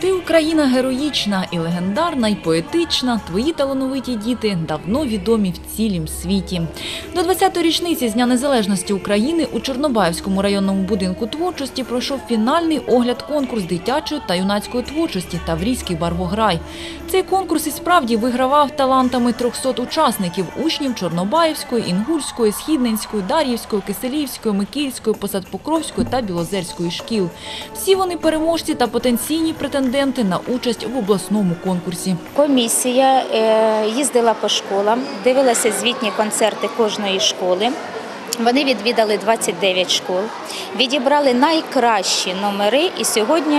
Ти Україна героїчна і легендарна, і поетична. Твої талановиті діти давно відомі в цілім світі. До 20-ї річниці з Дня Незалежності України у Чорнобаївському районному будинку творчості пройшов фінальний огляд конкурс дитячої та юнацької творчості Таврійський барвограй. Цей конкурс і справді вигравав талантами 300 учасників учнів Чорнобаївської, Інгульської, Східненської, Дар'ївської, Киселівської, Микільської, Посадпокровської та Білозерської шкіл. Всі вони переможці та потенційні претенденти на участь в обласному конкурсі. Комісія е, їздила по школам, дивилася звітні концерти кожної школи. Вони відвідали 29 школ, відібрали найкращі номери, і сьогодні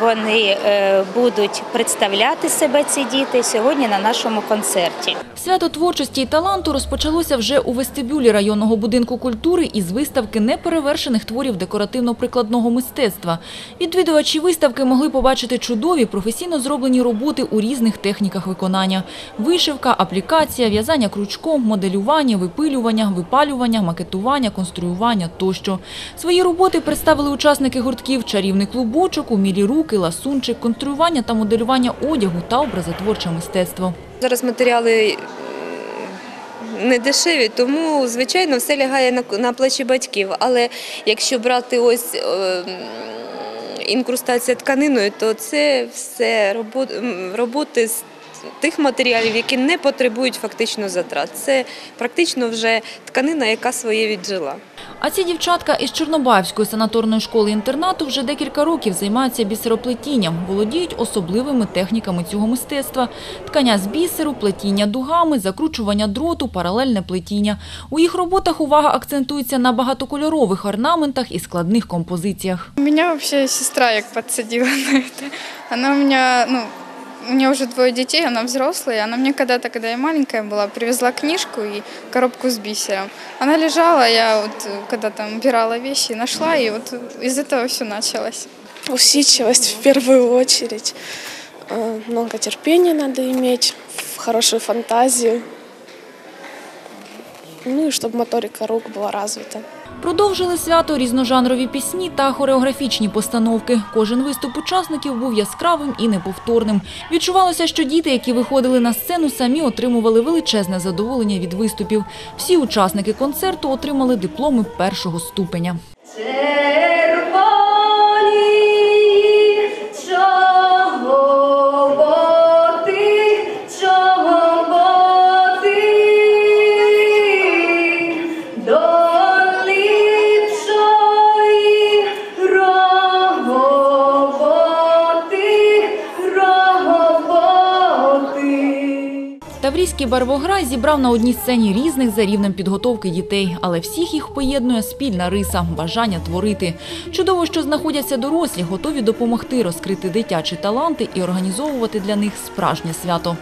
вони е, будуть представляти себе ці діти сьогодні на нашому концерті. Свято творчості і таланту розпочалося вже у вестибюлі районного будинку культури із виставки неперевершених творів декоративно-прикладного мистецтва. Відвідувачі виставки могли побачити чудові професійно зроблені роботи у різних техніках виконання: вишивка, аплікація, в'язання крючком, моделювання, випилювання, випалювання, макетування, конструювання тощо. Свої роботи представили учасники гуртків «Чарівний клубочок», «Умілі руки», «Ласунчик», конструювання та моделювання одягу та образотворче мистецтво. Зараз матеріали м, не дешеві, тому звичайно все лягає на, плечі батьків. Але якщо брати ось е, інкрустація тканиною, то це все робот- роботи з тих матеріалів, які не потребують фактично затрат. Це практично вже тканина, яка своє віджила. А ці дівчатка із Чорнобаївської санаторної школи-інтернату вже декілька років займаються бісероплетінням, володіють особливими техніками цього мистецтва. Ткання з бісеру, плетіння дугами, закручування дроту, паралельне плетіння. У їх роботах увага акцентується на багатокольорових орнаментах і складних композиціях. Меня вообще сестра як подсадила на это. Она у меня, ну, у меня уже двое детей, она взрослая. Она мне когда-то, когда я маленькая была, привезла книжку и коробку с бисером. Она лежала, я вот э, когда там убирала вещи, нашла, и вот из этого все началось. Усидчивость в первую очередь. Э, Много терпения надо иметь, в хорошую фантазию. Ну і щоб моторика рук була развита. Продовжили свято різножанрові пісні та хореографічні постановки. Кожен виступ учасників був яскравим і неповторним. Відчувалося, що діти, які виходили на сцену, самі отримували величезне задоволення від виступів. Всі учасники концерту отримали дипломи першого ступеня. Таврійський барвограй зібрав на одній сцені різних за рівнем підготовки дітей, але всіх їх поєднує спільна риса – бажання творити. Чудово, що знаходяться дорослі, готові допомогти розкрити дитячі таланти і організовувати для них справжнє свято.